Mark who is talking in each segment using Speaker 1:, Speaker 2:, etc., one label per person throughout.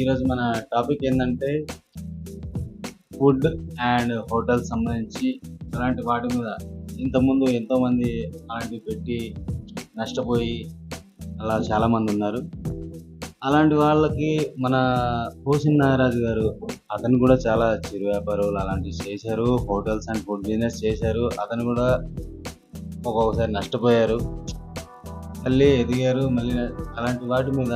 Speaker 1: ఈరోజు మన టాపిక్ ఏంటంటే ఫుడ్ అండ్ హోటల్ సంబంధించి అలాంటి వాటి మీద ఇంతకుముందు ఎంతోమంది అలాంటివి పెట్టి నష్టపోయి అలా చాలామంది ఉన్నారు. అలాంటి వాళ్ళకి మన పోసిన నాగరాజు గారు అతను కూడా చాలా చిరు వ్యాపారాలు అలాంటివి చేశారు. హోటల్స్ అండ్ ఫుడ్ బిజినెస్ చేశారు. అతను కూడా ఒక్కొక్కసారి నష్టపోయారు. మళ్ళీ ఎదిగారు. మళ్ళీ అలాంటి వాటి మీద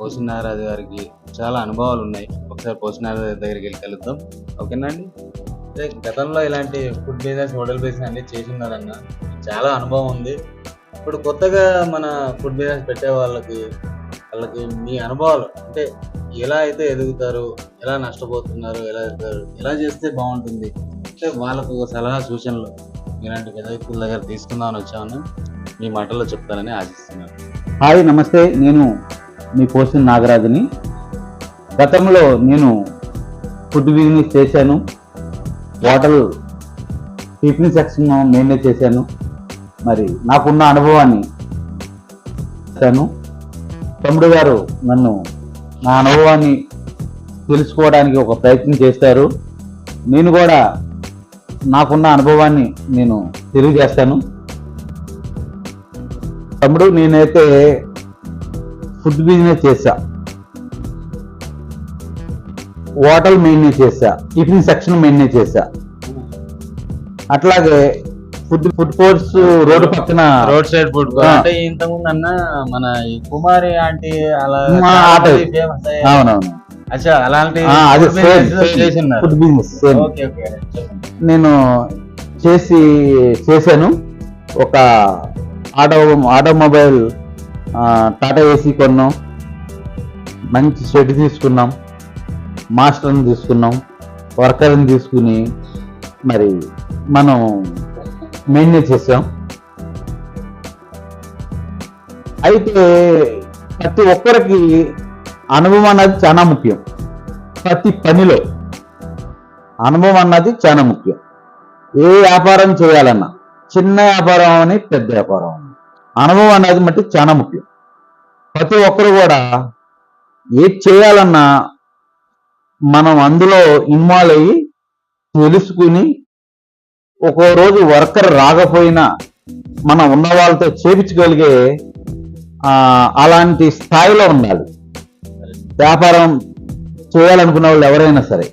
Speaker 1: పోసిన నాగరాజు గారికి చాలా అనుభవాలు ఉన్నాయి. ఒకసారి పోసిన నాగరాజు దగ్గరికి వెళ్ళి కలుద్దాం. ఓకేనా అండి? గతంలో ఇలాంటి ఫుడ్ బిజినెస్ హోటల్ బిజినెస్ అన్ని చేసినారన్న చాలా అనుభవం ఉంది. ఇప్పుడు కొత్తగా మన ఫుడ్ బిజినెస్ పెట్టే వాళ్ళకి వాళ్ళకి మీ అనుభవాలు అంటే ఎలా అయితే ఎదుగుతారు ఎలా నష్టపోతున్నారు ఎలా ఎదుగుతారు ఎలా చేస్తే బాగుంటుంది అంటే వాళ్ళకు ఒక సలహా సూచనలు ఇలాంటి పెద్ద వ్యక్తుల దగ్గర తీసుకుందామని వచ్చామని మీ మాటల్లో చెప్తారని ఆశిస్తున్నాను.
Speaker 2: హాయ్ నమస్తే. నేను మీ పోసిన నాగరాజుని. గతంలో నేను ఫుడ్ బిజినెస్ చేశాను. హోటల్ టిఫిన్ సెక్షన్ నేనే చేశాను. మరి నాకున్న అనుభవాన్ని చేశాను తమ్ముడు గారు నన్ను నా అనుభవాన్ని తెలుసుకోవడానికి ఒక ప్రయత్నం చేస్తారు. నేను కూడా నాకున్న అనుభవాన్ని నేను తెలియజేస్తాను. తమ్ముడు నేనైతే ఫుడ్ బిజినెస్ చేశా. హోటల్ మెయింటైన్ చేశా. టిఫిన్ సెక్షన్ మెయింటైన్ చేశా. అట్లాగే ఫుడ్ ఫుడ్ కోర్ట్స్ రోడ్డు పక్కన
Speaker 1: రోడ్ సైడ్ ఫుడ్. అంటే ఇంతకుముందు అన్న మన కుమారి ఆంటీ అలా.
Speaker 2: అవునవును. Food business same. నేను చేసి చేశాను. ఒక ఆటో ఆటోమొబైల్ టాటా ఏసీ కొన్నాం. మంచి షెడ్ తీసుకున్నాం. మాస్టర్ని తీసుకున్నాం. వర్కర్ని తీసుకుని మరి మనం మెయింటైన్ చేసాం అయితే ప్రతి ఒక్కరికి అనుభవం అన్నది చాలా ముఖ్యం. ప్రతి పనిలో అనుభవం అన్నది చాలా ముఖ్యం. ఏ వ్యాపారం చేయాలన్నా చిన్న వ్యాపారం అని పెద్ద వ్యాపారం అని. అనుభవం అనేది మట్టి చాలా ముఖ్యం. ప్రతి ఒక్కరు కూడా ఏది చేయాలన్నా మనం అందులో ఇన్వాల్వ్ అయ్యి తెలుసుకుని ఒక్కో రోజు వర్కర్ రాకపోయినా మనం ఉన్న వాళ్ళతో చేపించగలిగే అలాంటి స్థాయిలో ఉండాలి. వ్యాపారం చేయాలనుకున్న వాళ్ళు ఎవరైనా సరే.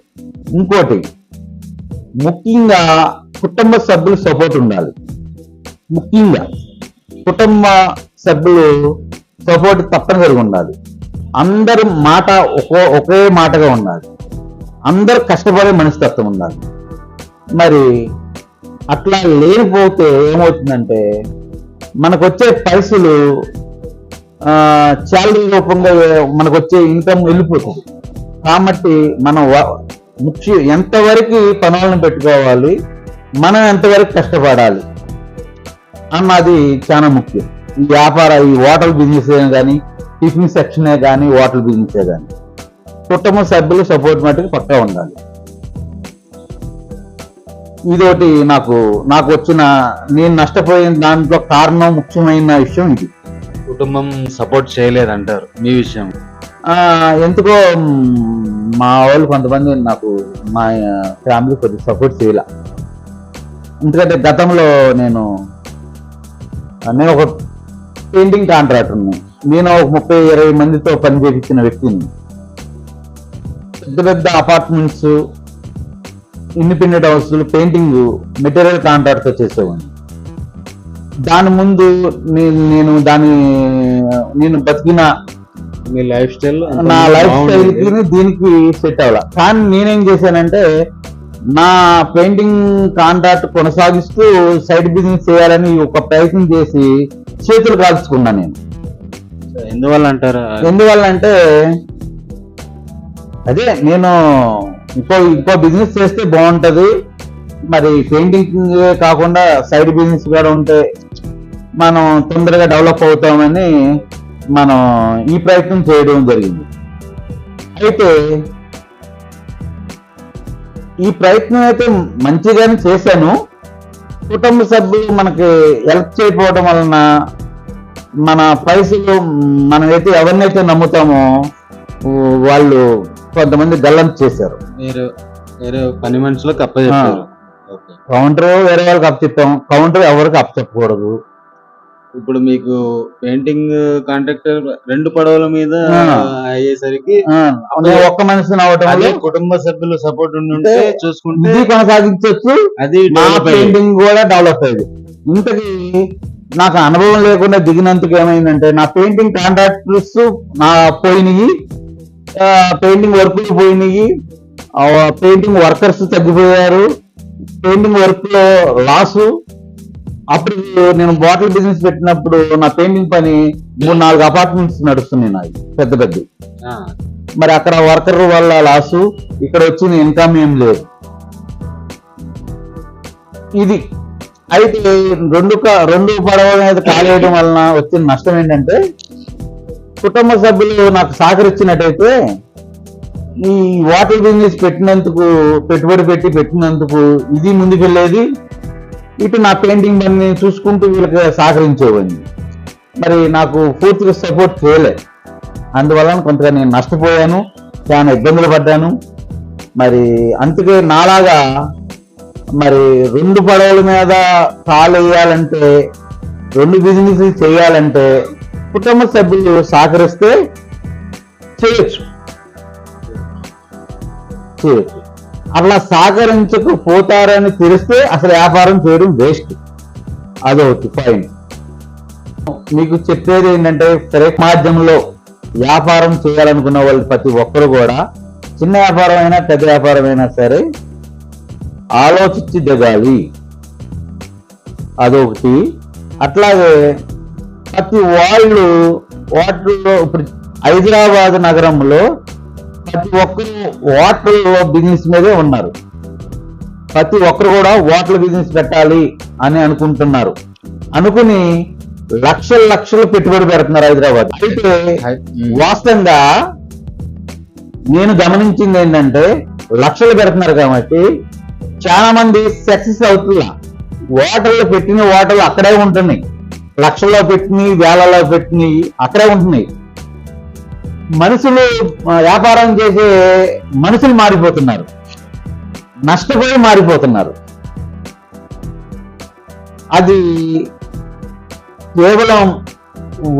Speaker 2: ఇంకోటి ముఖ్యంగా కుటుంబ సభ్యుల సపోర్ట్ ఉండాలి. ముఖ్యంగా కుటుంబ సభ్యులు సపోర్ట్ తప్పనిసరిగా ఉండాలి. అందరి మాట ఒకో ఒకే మాటగా ఉండాలి. అందరు కష్టపడే మనస్తత్వం ఉండాలి. మరి అట్లా లేకపోతే ఏమవుతుందంటే మనకు వచ్చే పైసలు శాలరీ రూపంగా మనకు వచ్చే ఇన్కమ్ వెళ్ళిపోతుంది. కాబట్టి మనం ముఖ్య ఎంతవరకు పనులను పెట్టుకోవాలి మనం ఎంతవరకు కష్టపడాలి అన్నది చాలా ముఖ్యం. ఈ వ్యాపార ఈ హోటల్ బిజినెస్ కానీ టిఫిన్ సెక్షనే కానీ హోటల్ బిజినెస్ కానీ కుటుంబ సభ్యులు సపోర్ట్ మట్టుకు పక్కా ఉండాలి. ఇదొకటి నాకు నాకు వచ్చిన నేను నష్టపోయిన దాంట్లో కారణం ముఖ్యమైన విషయం ఇది.
Speaker 1: కుటుంబం సపోర్ట్ చేయలేదంటారు మీ విషయం.
Speaker 2: ఎందుకో మా వాళ్ళు కొంతమంది నాకు మా ఫ్యామిలీ కొద్దిగా సపోర్ట్ చేయాల. ఎందుకంటే గతంలో నేను నేను ఒక పెయింటింగ్ కాంట్రాక్టర్ని నేను ఒక ముప్పై ఇరవై మందితో పని చేయించిన వ్యక్తిని. పెద్ద పెద్ద అపార్ట్మెంట్స్ ఇండిపెండెంట్ హౌస్లు పెయింటింగ్ మెటీరియల్ కాంట్రాక్ట్తో చేసేవాడిని. దాని ముందు నేను దాని నేను బతికిన
Speaker 1: మీ లైఫ్ స్టైల్
Speaker 2: నా లైఫ్ స్టైల్ దీనికి సెట్ అవ్వాల. కానీ నేనేం చేశానంటే నా పెయింటింగ్ కాంట్రాక్ట్ కొనసాగిస్తూ సైడ్ బిజినెస్ చేయాలని ఒక ప్రయత్నం చేసి చేతులు కాల్చుకున్నా నేను.
Speaker 1: ఎందువల్ల అంటారు?
Speaker 2: ఎందువల్ల అంటే అదే నేను ఇంకో ఇంకో బిజినెస్ చేస్తే బాగుంటది. మరి పెయింటింగ్ కాకుండా సైడ్ బిజినెస్ కూడా ఉంటే మనం తొందరగా డెవలప్ అవుతామని మనం ఈ ప్రయత్నం చేయడం జరిగింది. అయితే ఈ ప్రయత్నం అయితే మంచిగానే చేశాను. కుటుంబ సభ్యులు మనకి హెల్ప్ చేయకపోవడం వలన మన పైసలు మనం అయితే ఎవరినైతే నమ్ముతామో వాళ్ళు కొంతమంది గల్లం చేశారు.
Speaker 1: మీరు వేరే పని మనుషులకు అప్పచెప్పారు.
Speaker 2: కౌంటర్ వేరే వాళ్ళకి అప్పచెప్పాం కౌంటర్ ఎవరికి అప్పచెప్పకూడదు.
Speaker 1: ఇప్పుడు మీకు పెయింటింగ్ కాంట్రాక్టర్ రెండు పడవల మీద. అయ్యేసరికి
Speaker 2: ఒక్క మనిషిని అవటం
Speaker 1: కుటుంబ సభ్యులు సపోర్ట్ ఉంటే చూసుకుంటే
Speaker 2: కొనసాగించవచ్చు.
Speaker 1: అది.
Speaker 2: పెయింటింగ్ కూడా డెవలప్ అయ్యేది. ఇంతకీ నాకు అనుభవం లేకుండా దిగినందుకు ఏమైందంటే నా పెయింటింగ్ కాంట్రాక్టర్స్ నా పోయినాయి. పెయింటింగ్ వర్కులు పోయినాయి. పెయింటింగ్ వర్కర్స్ తగ్గిపోయారు. పెయింటింగ్ వర్క్లో లాసు అప్పుడు నేను బాటిల్ బిజినెస్ పెట్టినప్పుడు నా పెయింటింగ్ పని మూడు నాలుగు అపార్ట్మెంట్స్ నడుస్తున్నాయి నాయి పెద్ద పెద్ద. మరి అక్కడ వర్కర్ వల్ల లాసు ఇక్కడ వచ్చిన ఇన్కమ్ ఏం లేదు. ఇది. అయితే రెండు రెండు పడవ మీద కాలేయడం వలన వచ్చిన నష్టం ఏంటంటే కుటుంబ సభ్యులు నాకు సహకరించినట్టయితే ఈ వాటర్ బిజినెస్ పెట్టినందుకు పెట్టుబడి పెట్టి పెట్టినందుకు ఇది ముందుకెళ్ళేది ఇటు నా పెయింటింగ్ పని చూసుకుంటూ వీళ్ళకి సహకరించేవాడిని. మరి నాకు పూర్తిగా సపోర్ట్ చేయలే. అందువలన కొంతగా నేను నష్టపోయాను చాలా ఇబ్బందులు పడ్డాను. మరి అందుకే నాలాగా మరి రెండు పడవల మీద కాలు వేయాలంటే రెండు బిజినెస్ చేయాలంటే కుటుంబ సభ్యులు సహకరిస్తే చేయొచ్చు. చేయొచ్చు. అట్లా సహకరించకపోతారని తెలిస్తే అసలు వ్యాపారం చేయడం వేస్ట్ అదొకటి ఫైన్ మీకు చెప్పేది ఏంటంటే ప్రేక్ మాధ్యమంలో వ్యాపారం చేయాలనుకున్న వాళ్ళు ప్రతి ఒక్కరు కూడా చిన్న వ్యాపారం అయినా పెద్ద వ్యాపారం అయినా సరే ఆలోచించి దిగాలి. అదొకటి. అట్లాగే ప్రతి వాళ్ళు వాటిలో ఇప్పుడు హైదరాబాద్ నగరంలో ప్రతి ఒక్కరు వాటర్లో బిజినెస్ మీదే ఉన్నారు. ప్రతి ఒక్కరు కూడా వాటర్ బిజినెస్ పెట్టాలి అని అనుకుంటున్నారు. అనుకుని లక్షల లక్షలు పెట్టుబడి పెడుతున్నారు హైదరాబాద్. అయితే వాస్తవంగా నేను గమనించింది ఏంటంటే లక్షలు పెడుతున్నారు కాబట్టి చాలా మంది సక్సెస్ అవుతున్నా. ఓటర్లు పెట్టిన ఓటర్లు అక్కడే ఉంటున్నాయి. లక్షల్లో పెట్టినవి వేలలో పెట్టినవి అక్కడే ఉంటున్నాయి. మనుషులు వ్యాపారం చేసే మనుషులు మారిపోతున్నారు. నష్టపోయి మారిపోతున్నారు. అది కేవలం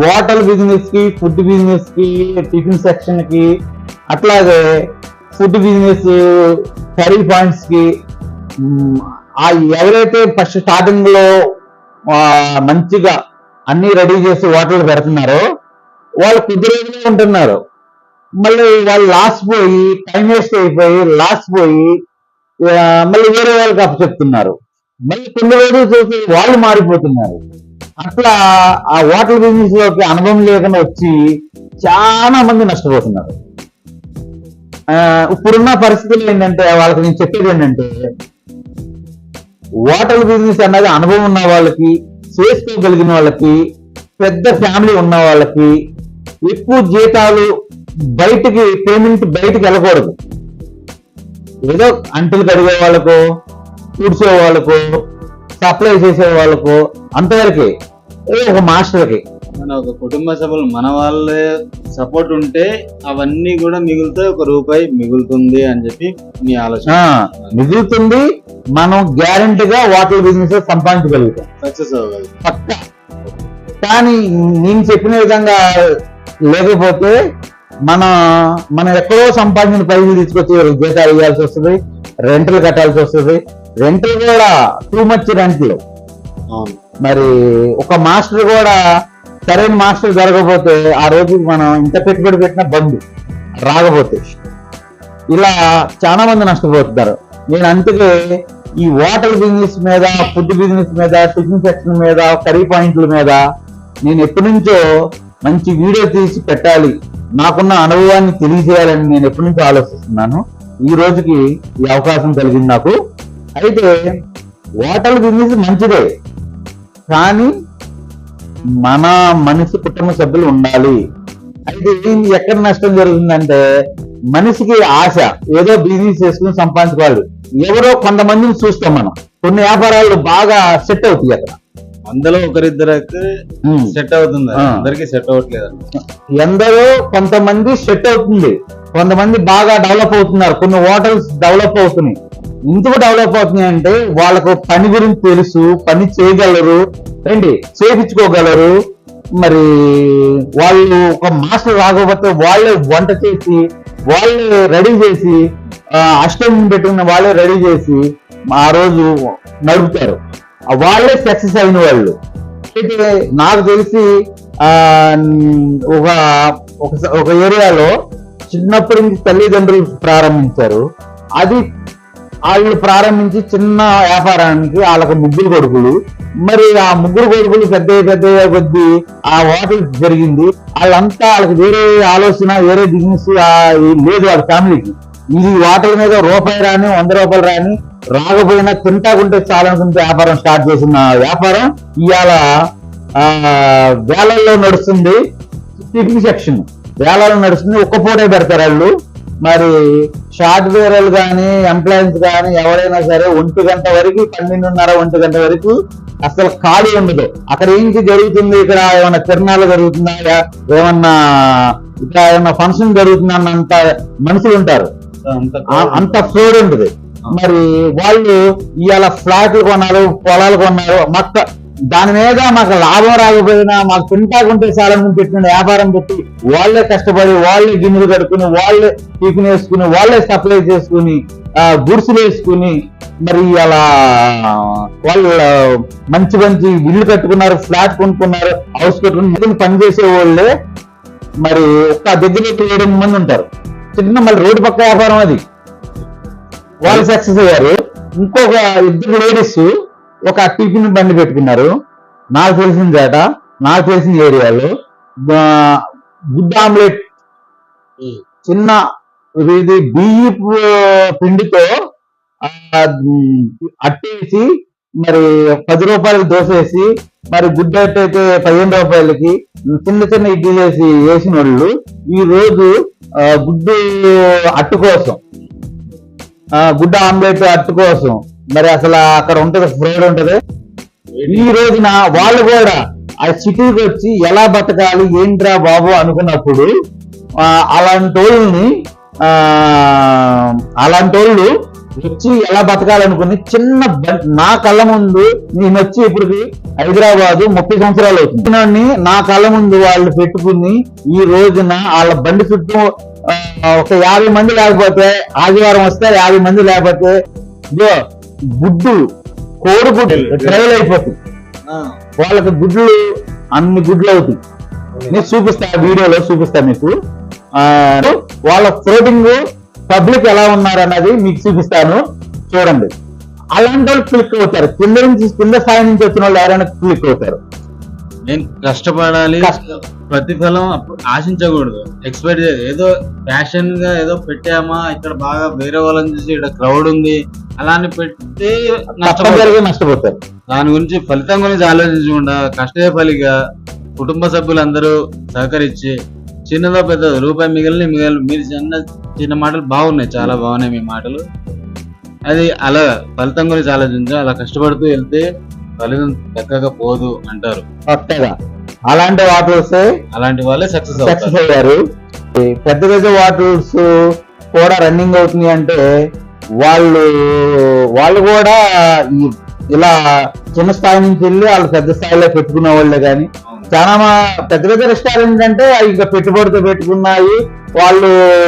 Speaker 2: హోటల్ బిజినెస్కి ఫుడ్ బిజినెస్కి టిఫిన్ సెక్షన్కి అట్లాగే ఫుడ్ బిజినెస్ కర్రీ పాయింట్స్కి ఆ ఎవరైతే ఫస్ట్ స్టార్టింగ్లో మంచిగా అన్ని రెడీ చేసి హోటల్ పెడుతున్నారో వాళ్ళు కొద్ది రోజులే ఉంటున్నారు. మళ్ళీ వాళ్ళు లాస్ పోయి టైం వేస్ట్ అయిపోయి లాస్ పోయి మళ్ళీ వేరే వాళ్ళకి అప్పచెప్తున్నారు మళ్ళీ కొన్ని రోజులు చూసి వాళ్ళు మారిపోతున్నారు. అట్లా ఆ హోటల్ బిజినెస్లోకి అనుభవం లేకుండా వచ్చి చాలా మంది నష్టపోతున్నారు. ఆ, ఇప్పుడున్న పరిస్థితులు ఏంటంటే వాళ్ళకి నేను చెప్పేది ఏంటంటే హోటల్ బిజినెస్ అనేది అనుభవం ఉన్న వాళ్ళకి చేసుకోగలిగిన వాళ్ళకి పెద్ద ఫ్యామిలీ ఉన్న వాళ్ళకి ఎక్కువ జీతాలు బయటికి పేమెంట్ బయటికి వెళ్ళకూడదు. ఏదో అంటులు కడిగే వాళ్ళకు తుడిచే వాళ్ళకు సప్లై చేసే వాళ్ళకు అంతవరకే. ఒక మాస్టర్కి.
Speaker 1: మన ఒక కుటుంబ సభ్యులు మన వాళ్ళే సపోర్ట్ ఉంటే అవన్నీ కూడా మిగులుతాయి ఒక రూపాయి మిగులుతుంది అని చెప్పి మీ ఆలోచన.
Speaker 2: మిగులుతుంది మనం గ్యారంటీగా వాటర్ బిజినెస్ సంపాదించగలుగుతాం.
Speaker 1: సక్సెస్ అవ్వగలదు
Speaker 2: పక్క కానీ నేను చెప్పిన విధంగా లేకపోతే మన మనం ఎక్కడో సంపాదించిన పైసలు తీసుకొచ్చి జీతాలు ఇవ్వాల్సి వస్తుంది? రెంట్లు కట్టాల్సి వస్తుంది. రెంట్లు కూడా టూ మచ్ రెంట్లు మరి ఒక మాస్టర్ కూడా సరైన మాస్టర్ జరగకపోతే ఆ రోజు మనం ఇంత పెట్టుబడి పెట్టిన బంద్ రాకపోతే. ఇలా చాలా మంది నష్టపోతున్నారు. నేను అందుకే ఈ హోటల్ బిజినెస్ మీద ఫుడ్ బిజినెస్ మీద టిఫిన్ సెక్షన్ మీద కర్రీ పాయింట్ల మీద నేను ఎప్పటి నుంచో మంచి వీడియో తీసి పెట్టాలి. నాకున్న అనుభవాన్ని తెలియజేయాలని నేను ఎప్పటి నుంచో ఆలోచిస్తున్నాను. ఈ రోజుకి ఈ అవకాశం కలిగింది నాకు. అయితే హోటల్ బిజినెస్ మంచిదే. కానీ మన మనిషి కుటుంబ సభ్యులు ఉండాలి. అయితే ఎక్కడ నష్టం జరుగుతుందంటే మనిషికి ఆశ ఏదో బిజినెస్ చేసుకుని సంపాదించుకోవాలి. ఎవరో కొంతమందిని చూస్తాం మనం. కొన్ని వ్యాపారాలు బాగా సెట్ అవుతాయి అక్కడ.
Speaker 1: వందలో ఒకరిద్దరికి
Speaker 2: ఉమ్.
Speaker 1: సెట్ అవుతుంది. అందరికి సెట్ అవ్వట్లేదు.
Speaker 2: ఎందరో కొంతమంది సెట్ అవుతుంది. కొంతమంది బాగా డెవలప్ అవుతున్నారు. కొన్ని హోటల్స్ డెవలప్ అవుతున్నాయి. ఎందుకు డెవలప్ అవుతున్నాయి అంటే వాళ్ళకు పని గురించి తెలుసు పని చేయగలరు ఏంటి? చేపించుకోగలరు మరి వాళ్ళు ఒక మాస్టర్ రాకపోతే వాళ్ళే వంట చేసి వాళ్ళే రెడీ చేసి అష్టమి పెట్టుకున్న వాళ్ళే రెడీ చేసి ఆ రోజు నడుపుతారు. వాళ్ళే సక్సెస్ అయిన వాళ్ళు. అయితే నాకు తెలిసి ఒక ఒక- ఒక ఏరియాలో చిన్నప్పటి నుంచి తల్లిదండ్రులు ప్రారంభించారు. అది వాళ్ళు ప్రారంభించి చిన్న వ్యాపారానికి వాళ్ళకి ముగ్గురు కొడుకులు. మరి ఆ ముగ్గురు కొడుకులు పెద్ద పెద్ద కొద్దీ ఆ హోటల్ జరిగింది. వాళ్ళంతా వాళ్ళకి వేరే ఆలోచన వేరే బిజినెస్ లేదు వాళ్ళ ఫ్యామిలీకి. ఇది హోటల్ మీద రూపాయి రాని వంద రూపాయలు రాని రాకపోయినా తింటాకుంటే చాలనుకుంటే వ్యాపారం స్టార్ట్ చేసిన వ్యాపారం ఇవాళ ఆ, వేలల్లో నడుస్తుంది టిఫిన్ సెక్షన్. వేలాల్లో నడుస్తుంది ఒక్క పూటే పెడతారు వాళ్ళు. మరి సాఫ్ట్వేర్ వాళ్ళు కానీ ఎంప్లాయీస్ కానీ ఎవరైనా సరే ఒంటి గంట వరకు పన్నెండున్నర ఒంటి గంట వరకు అసలు ఖాళీ ఉండదు. అక్కడ ఏంటి జరుగుతుంది? ఇక్కడ ఏమైనా తిరణాలు జరుగుతుందా యా- ఏమన్నా ఇక్కడ ఏమన్నా ఫంక్షన్ జరుగుతుందా అన్నంత మనుషులు ఉంటారు.
Speaker 1: అంత
Speaker 2: ఫ్లోర్ ఉంటుంది మరి వాళ్ళు ఇవాళ ఫ్లాట్లు కొన్నారు పొలాలు కొన్నారు మొత్తం దాని మీద మాకు లాభం రాకపోయినా మాకు తింటాకుంటే చాలని పెట్టిన వ్యాపారం పెట్టి వాళ్ళే కష్టపడి వాళ్ళే గిన్నెలు కడుకుని వాళ్ళే టిఫిన్ వేసుకుని వాళ్ళే సప్లై చేసుకుని ఆ, గుడిసెలు వేసుకుని మరి అలా వాళ్ళు మంచి మంచి ఇల్లు కట్టుకున్నారు ఫ్లాట్ కొనుక్కున్నారు హౌస్ కట్టుకుని పనిచేసే వాళ్ళే. మరి ఒక్క దగ్గర ఏడు మంది ఉంటారు. చిన్న మళ్ళీ రోడ్డు పక్క వ్యాపారం అది. వాళ్ళు సక్సెస్ అయ్యారు ఇంకొక ఇద్దరు లేడీస్ ఒక టిఫిన్ బండి పెట్టుకున్నారు. నాకు తెలిసిన చేట నాకు తెలిసిన ఏరియాలో గుడ్ ఆమ్లెట్ చిన్న ఇది బియ్యపు పిండితో అట్టేసి మరి పది రూపాయలకి దోశ వేసి మరి గుడ్డ అయితే పదిహేను రూపాయలకి చిన్న చిన్న ఇడ్లీ చేసి వేసిన వాళ్ళు ఈ రోజు గుడ్డు అట్టు కోసం గుడ్డ ఆమ్లెట్ అట్టు కోసం మరి అసలు అక్కడ ఉంటది ఫ్రైడ్ ఉంటది? ఈ రోజున వాళ్ళు కూడా ఆ సిటీకి వచ్చి ఎలా బతకాలి ఏంట్రా బాబు అనుకున్నప్పుడు అలాంటి వాళ్ళని అలాంటి వాళ్ళు వచ్చి ఎలా బతకాలనుకుని చిన్న నా కళ్ళ ముందు నేను వచ్చి ఇప్పటికి హైదరాబాద్ ముప్పై సంవత్సరాలు అవుతుంది. నా కళ్ళ ముందు వాళ్ళు పెట్టుకుని ఈ రోజున వాళ్ళ బండి చుట్టూ ఒక యాభై మంది లేకపోతే ఆదివారం వస్తే యాభై మంది లేకపోతే ఇదో గుడ్డు కోడిగుడ్డు ట్రైల్ అయిపోతుంది వాళ్ళకి గుడ్లు అన్ని గుడ్లు అవుతాయి. నేను చూపిస్తా వీడియోలో చూపిస్తా మీకు. వాళ్ళ ఫ్లోటింగ్ పబ్లిక్ ఎలా ఉన్నారు అన్నది మీకు చూపిస్తాను. చూడండి. అలాంటి వాళ్ళు క్లిక్ అవుతారు. కింద నుంచి కింద స్థాయి నుంచి వచ్చిన వాళ్ళు ఎవరైనా క్లిక్ అవుతారు.
Speaker 1: నేను కష్టపడాలి.
Speaker 2: కష్ట-
Speaker 1: ప్రతిఫలం ఆశించకూడదు. ఎక్స్పెక్ట్ చేయదు ఏదో ప్యాషన్గా ఏదో పెట్టామా ఇక్కడ బాగా వేరే వాళ్ళని చూసి ఇక్కడ క్రౌడ్ ఉంది అలా అని పెట్టి నష్టపోతారు. దాని గురించి ఫలితం గురించి ఆలోచించకుండా కష్టే ఫలిగా కుటుంబ సభ్యులందరూ సహకరించి చిన్నదో పెద్ద రూపాయి మిగిలిన మిగిలిన మీరు చిన్న చిన్న మాటలు బాగున్నాయి చాలా బాగున్నాయి మీ మాటలు. అది అలా ఫలితం గురించి ఆలోచించి అలా కష్టపడుతూ వెళ్తే ఫలితం పోదు అంటారు.
Speaker 2: కొత్తగా. అలాంటి వాటర్స్
Speaker 1: అలాంటి వాళ్ళే సక్సెస్
Speaker 2: సక్సెస్
Speaker 1: అవుతారు.
Speaker 2: అయ్యారు. ఈ పెద్ద పెద్ద వాటర్స్ కూడా రన్నింగ్ అవుతుంది అంటే వాళ్ళు వాళ్ళు కూడా ఈ- ఇలా చిన్న స్థాయి నుంచి వెళ్ళి వాళ్ళు పెద్ద స్థాయిలో పెట్టుకునే వాళ్ళే కానీ చాలా మా- పెద్ద పెద్ద రెస్టారెంట్ అంటే అవి ఇంకా పెట్టుబడితో పెట్టుకున్నాయి. వాళ్ళు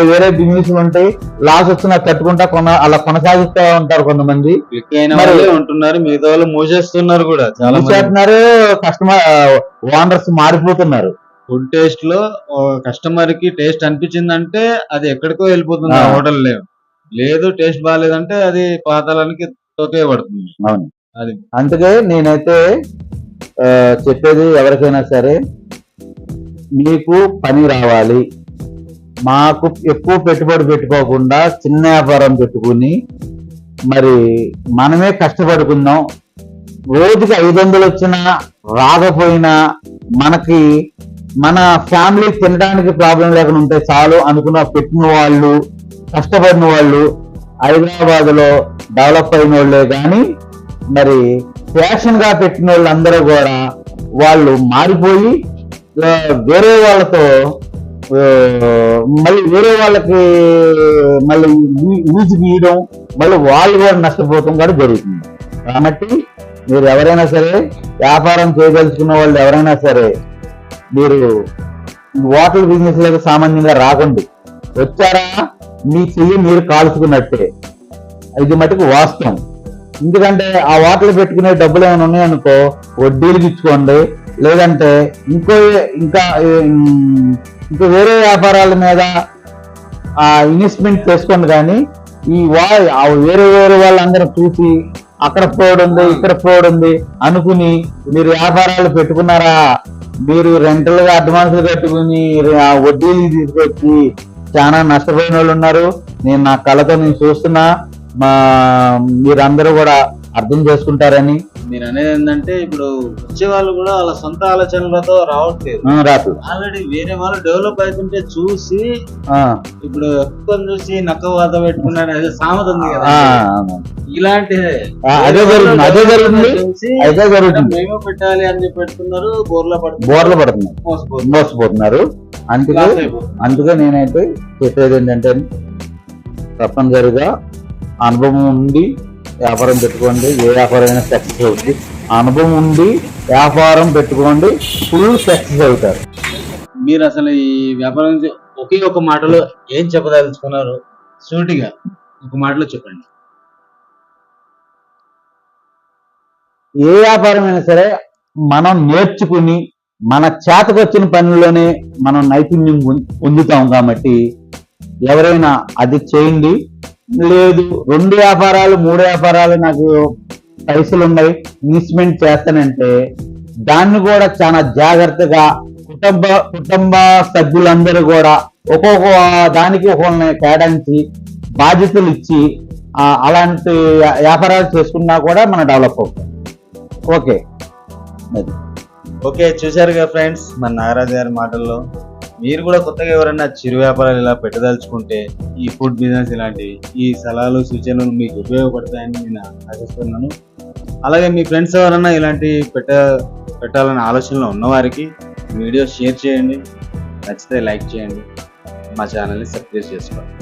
Speaker 2: వేరే బిజినెస్ ఉంటాయి లాస్ వచ్చినా కట్టుకుంటా కొన అలా కొనసాగిస్తూ ఉంటారు కొంతమంది.
Speaker 1: ఉంటున్నారు మిగతా వాళ్ళు మూసేస్తున్నారు కూడా చాలా మంది.
Speaker 2: చేస్తున్నారు కస్టమర్ ఓనర్స్ మారిపోతున్నారు.
Speaker 1: ఫుడ్ టేస్ట్లో కస్టమర్కి టేస్ట్ అనిపించిందంటే అది ఎక్కడికో వెళ్ళిపోతుంది. హోటల్ లేవు లేదు టేస్ట్ బాగాలేదంటే అది పాతాళానికి తోకే పడుతుంది
Speaker 2: అవును.
Speaker 1: అది.
Speaker 2: అందుకే నేనైతే చెప్పేది ఎవరికైనా సరే మీకు పని రావాలి. మాకు ఎక్కువ పెట్టుబడి పెట్టుకోకుండా చిన్న వ్యాపారం పెట్టుకుని మరి మనమే కష్టపడుకుందాం. రోజుకి ఐదు వందలు వచ్చినా రాకపోయినా మనకి మన ఫ్యామిలీ తినడానికి ప్రాబ్లం లేకుండా ఉంటే చాలు అనుకున్న పెట్టిన వాళ్ళు కష్టపడిన వాళ్ళు హైదరాబాద్లో డెవలప్ అయిన వాళ్ళే కానీ మరి ఫ్యాషన్గా పెట్టిన వాళ్ళందరూ కూడా వాళ్ళు మారిపోయి వేరే వాళ్ళతో మళ్ళీ వేరే వాళ్ళకి మళ్ళీ యూజ్ గీయడం మళ్ళీ వాళ్ళు కూడా నష్టపోవటం కూడా జరుగుతుంది. కాబట్టి మీరు ఎవరైనా సరే వ్యాపారం చేయదలుచుకున్న వాళ్ళు ఎవరైనా సరే మీరు హోటల్ బిజినెస్లకు సామాన్యంగా రాకండి. వచ్చారా? మీ చెయ్యి మీరు కాల్చుకున్నట్టే. ఇది మటుకు వాస్తవం. ఎందుకంటే ఆ హోటల్ పెట్టుకునే డబ్బులు ఏమైనా ఉన్నాయనుకో వడ్డీలు ఇచ్చుకోండి. లేదంటే ఇంకో ఇంకా ఇంకా వేరే వ్యాపారాల మీద ఆ ఇన్వెస్ట్మెంట్ చేసుకోండి కానీ ఈ వా ఆ వేరే వేరే వాళ్ళందరూ చూసి అక్కడ ఫ్రోడ్ ఉంది ఇక్కడ ఫ్రోడ్ ఉంది అనుకుని మీరు వ్యాపారాలు పెట్టుకున్నారా? మీరు రెంటల్గా అడ్వాన్సులు కట్టుకుని ఆ వడ్డీలు తీసుకొచ్చి చాలా నష్టపోయిన వాళ్ళు ఉన్నారు. నేను నా కళతో నేను చూస్తున్నా. మా మీరందరూ కూడా అర్థం చేసుకుంటారని
Speaker 1: మీరు అనేది ఏంటంటే ఇప్పుడు వచ్చే వాళ్ళు కూడా వాళ్ళ సొంత ఆలోచనలతో రావట్లేదు.
Speaker 2: రాదు
Speaker 1: ఆల్రెడీ వేరే వాళ్ళు డెవలప్ అవుతుంటే చూసి ఇప్పుడు ఎక్కువ చూసి నక్క వాత పెట్టుకున్నాడు అదే సామెత ఉంది కదా. ఇలాంటి
Speaker 2: అదే జరుగుతుంది అదే జరుగుతుంది అదే జరుగుతుంది.
Speaker 1: మేమే పెట్టాలి అని పెట్టుకున్నారు బోర్ల పడుతున్నారు.
Speaker 2: బోర్లు పడుతున్నాయి
Speaker 1: మోసపోతున్నారు.
Speaker 2: అందుకే. అందుకే నేనైతే చెప్పేది ఏంటంటే తప్పనిసరిగా అనుభవం ఉండి వ్యాపారం పెట్టుకోండి ఏ వ్యాపారం అయినా సక్సెస్ అవుతుంది అనుభవం ఉండి వ్యాపారం పెట్టుకోండి ఫుల్ సక్సెస్ అవుతారు.
Speaker 1: మీరు అసలు ఈ వ్యాపారం గురించి ఒకే ఒక మాటలో ఏం చెప్పదలుచుకున్నారు? సూటిగా ఒక మాటలో చెప్పండి.
Speaker 2: ఏ వ్యాపారం అయినా సరే మనం నేర్చుకుని మన చేతకొచ్చిన పనుల్లోనే మనం నైపుణ్యం పొందుతాం కాబట్టి ఎవరైనా అది చేయండి. లేదు. రెండు వ్యాపారాలు మూడు వ్యాపారాలు నాకు పైసలు ఉన్నాయి ఇన్వెస్ట్మెంట్ చేస్తానంటే దాన్ని కూడా చాలా జాగ్రత్తగా కుటుంబ కుటుంబ సభ్యులందరూ కూడా ఒక్కొక్క దానికి ఒక్కొక్కరిని కేటాయించి బాధ్యతలు ఇచ్చి అలాంటి వ్యాపారాలు చేసుకున్నా కూడా మనం డెవలప్ అవుతాం. ఓకే.
Speaker 1: ఓకే చూశారుగా ఫ్రెండ్స్ మన నాగరాజు గారి మాటల్లో. మీరు కూడా కొత్తగా ఎవరైనా చిరు వ్యాపారాలు ఇలా పెట్టదలుచుకుంటే ఈ ఫుడ్ బిజినెస్ ఇలాంటివి ఈ సలహాలు సూచనలు మీకు ఉపయోగపడతాయని నేను ఆశిస్తున్నాను. అలాగే మీ ఫ్రెండ్స్ ఎవరైనా ఇలాంటి పెట్ట పెట్టాలనే ఆలోచనలో ఉన్నవారికి వీడియో షేర్ చేయండి. నచ్చితే లైక్ చేయండి. మా ఛానల్ని సబ్స్క్రైబ్ చేసుకోండి.